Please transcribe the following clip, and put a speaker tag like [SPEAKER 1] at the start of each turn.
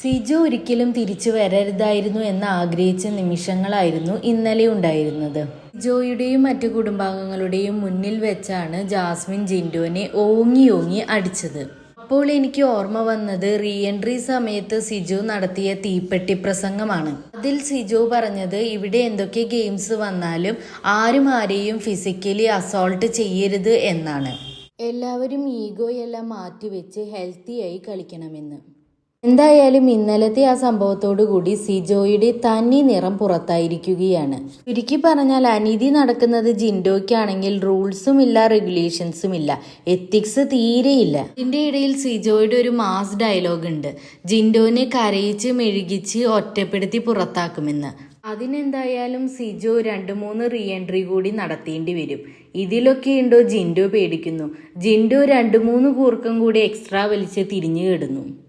[SPEAKER 1] സിജു ഒരിക്കലും തിരിച്ചു വരരുതായിരുന്നു എന്ന് ആഗ്രഹിച്ച നിമിഷങ്ങളായിരുന്നു ഇന്നലെ ഉണ്ടായിരുന്നത്. സിജോയുടെയും മറ്റു കുടുംബാംഗങ്ങളുടെയും മുന്നിൽ വെച്ചാണ് ജാസ്മിൻ ജിൻഡോനെ ഓങ്ങി ഓങ്ങി അടിച്ചത്. അപ്പോൾ എനിക്ക് ഓർമ്മ വന്നത് റീ എൻട്രി സമയത്ത് സിജു നടത്തിയ തീപ്പെട്ടി പ്രസംഗമാണ്. അതിൽ സിജു പറഞ്ഞത് ഇവിടെ എന്തൊക്കെ ഗെയിംസ് വന്നാലും ആരും ആരെയും ഫിസിക്കലി അസോൾട്ട് ചെയ്യരുത് എന്നാണ്. എല്ലാവരും ഈഗോയെല്ലാം മാറ്റിവെച്ച് ഹെൽത്തിയായി കളിക്കണമെന്ന്. എന്തായാലും ഇന്നലത്തെ ആ സംഭവത്തോടു കൂടി സിജോയുടെ തന്നി നിറം പുറത്തായിരിക്കുകയാണ്. ചുരുക്കി പറഞ്ഞാൽ അനീതി നടക്കുന്നത് ജിൻഡോയ്ക്കാണെങ്കിൽ റൂൾസും ഇല്ല റെഗുലേഷൻസും ഇല്ല. എത്തിക്സ് തീരെയില്ല. ഇതിന്റെ ഇടയിൽ സിജോയുടെ ഒരു മാസ് ഡയലോഗ് ഉണ്ട്. ജിൻഡോനെ കരയിച്ച് മെഴുകിച്ച് ഒറ്റപ്പെടുത്തി പുറത്താക്കുമെന്ന്. അതിനെന്തായാലും സിജോ രണ്ട് മൂന്ന് റീ എൻട്രി കൂടി നടത്തേണ്ടി വരും. ഇതിലൊക്കെ ഉണ്ടോ ജിൻഡോ പേടിക്കുന്നു. ജിൻഡോ രണ്ട് മൂന്ന് കൂർക്കം കൂടി എക്സ്ട്രാ വലിച്ച് തിരിഞ്ഞു കിടുന്നു.